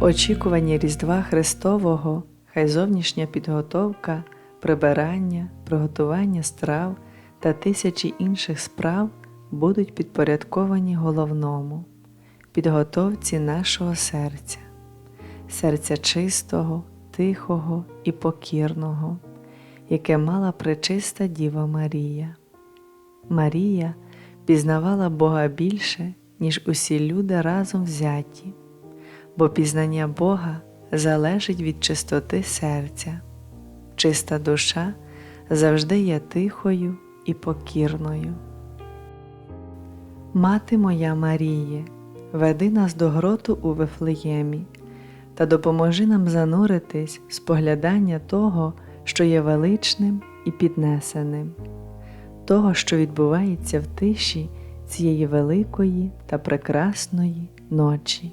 В очікуванні Різдва Христового хай зовнішня підготовка, прибирання, приготування страв та тисячі інших справ будуть підпорядковані головному, підготовці нашого серця, серця чистого, тихого і покірного, яке мала пречиста Діва Марія. Марія пізнавала Бога більше, ніж усі люди разом взяті, бо пізнання Бога залежить від чистоти серця. Чиста душа завжди є тихою і покірною. Мати моя Маріє, веди нас до гроту у Вифлеємі та допоможи нам зануритись в споглядання того, що є величним і піднесеним, того, що відбувається в тиші цієї великої та прекрасної ночі.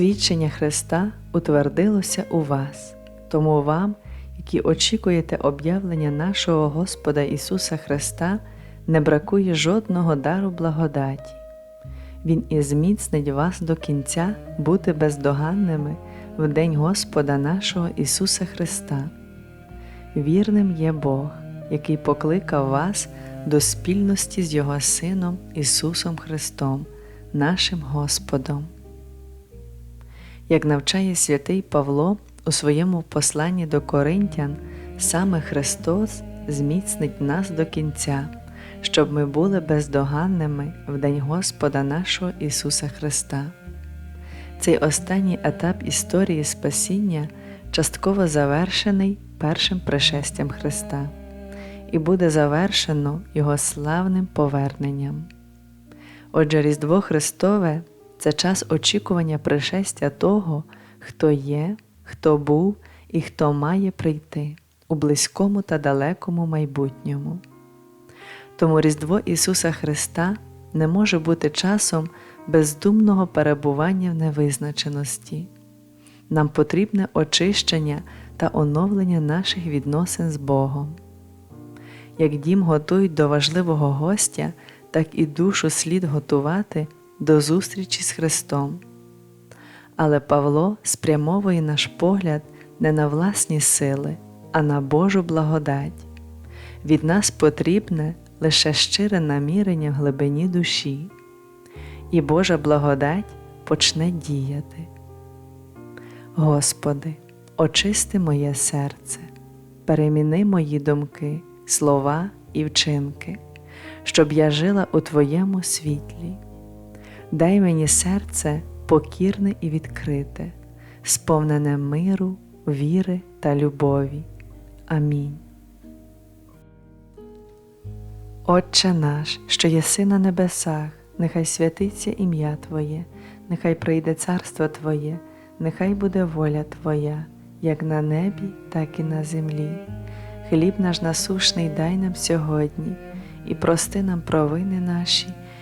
Свідчення Христа утвердилося у вас, тому вам, які очікуєте об'явлення нашого Господа Ісуса Христа, не бракує жодного дару благодаті. Він і зміцнить вас до кінця бути бездоганними в день Господа нашого Ісуса Христа. Вірним є Бог, який покликав вас до спільності з Його Сином Ісусом Христом, нашим Господом як навчає святий Павло у своєму посланні до Коринтян, саме Христос зміцнить нас до кінця, щоб ми були бездоганними в День Господа нашого Ісуса Христа. Цей останній етап історії Спасіння частково завершений першим пришестям Христа і буде завершено Його славним поверненням. Отже, Різдво Христове це час очікування пришестя того, хто є, хто був і хто має прийти у близькому та далекому майбутньому. Тому Різдво Ісуса Христа не може бути часом бездумного перебування в невизначеності. Нам потрібне очищення та оновлення наших відносин з Богом. Як дім готують до важливого гостя, так і душу слід готувати до зустрічі з Христом. Але Павло спрямовує наш погляд не на власні сили, а на Божу благодать. Від нас потрібне лише щире намірення в глибині душі, і Божа благодать почне діяти. Господи, очисти моє серце, переміни мої думки, слова і вчинки, щоб я жила у Твоєму світлі дай мені серце покірне і відкрите, сповнене миру, віри та любові. Амінь. Отче наш, що єси на небесах, нехай святиться ім'я Твоє, нехай прийде царство Твоє, нехай буде воля Твоя, як на небі, так і на землі. Хліб наш насушний дай нам сьогодні і прости нам провини наші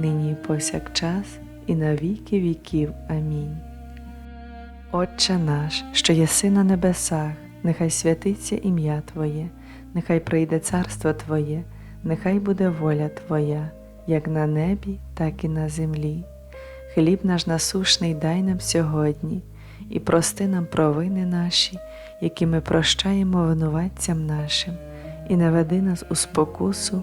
нині і повсякчас, і на віки віків. Амінь. Отче наш, що єси на небесах, нехай святиться ім'я Твоє, нехай прийде царство Твоє, нехай буде воля Твоя, як на небі, так і на землі. Хліб наш насушний дай нам сьогодні, і прости нам провини наші, які ми прощаємо винуватцям нашим, і не веди нас у спокусу,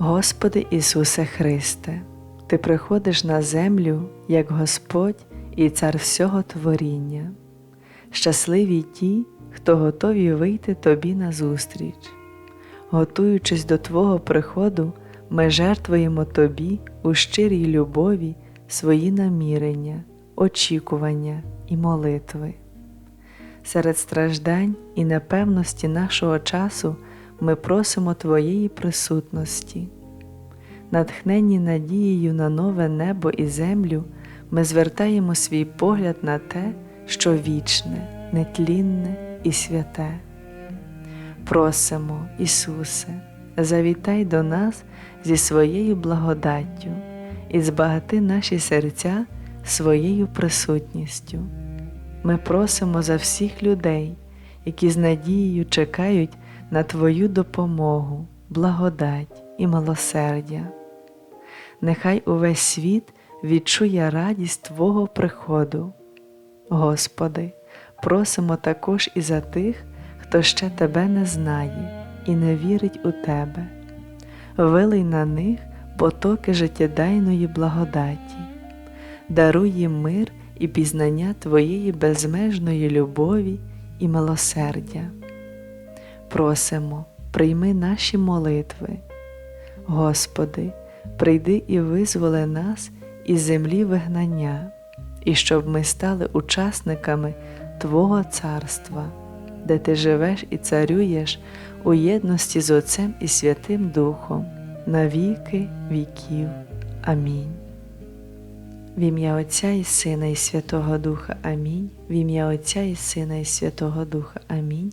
Господи Ісусе Христе, Ти приходиш на землю як Господь і Цар всього творіння, щасливі ті, хто готові вийти Тобі назустріч. Готуючись до Твого приходу, ми жертвуємо Тобі у щирій любові свої намірення, очікування і молитви. Серед страждань і непевності нашого часу ми просимо Твоєї присутності. Натхненні надією на нове небо і землю, ми звертаємо свій погляд на те, що вічне, нетлінне і святе. Просимо, Ісусе, завітай до нас зі своєю благодаттю і збагати наші серця своєю присутністю. Ми просимо за всіх людей, які з надією чекають на Твою допомогу, благодать і милосердя. Нехай увесь світ відчує радість Твого приходу. Господи, просимо також і за тих, хто ще Тебе не знає і не вірить у Тебе. Вилий на них потоки життєдайної благодаті, даруй їм мир і пізнання Твоєї безмежної любові і милосердя. Просимо, прийми наші молитви. Господи, прийди і визволи нас із землі вигнання, і щоб ми стали учасниками Твого царства, де Ти живеш і царюєш у єдності з Отцем і Святим Духом, на віки віків. Амінь. В ім'я Отця і Сина, і Святого Духа Амінь. В ім'я Отця і Сина, і Святого Духа Амінь.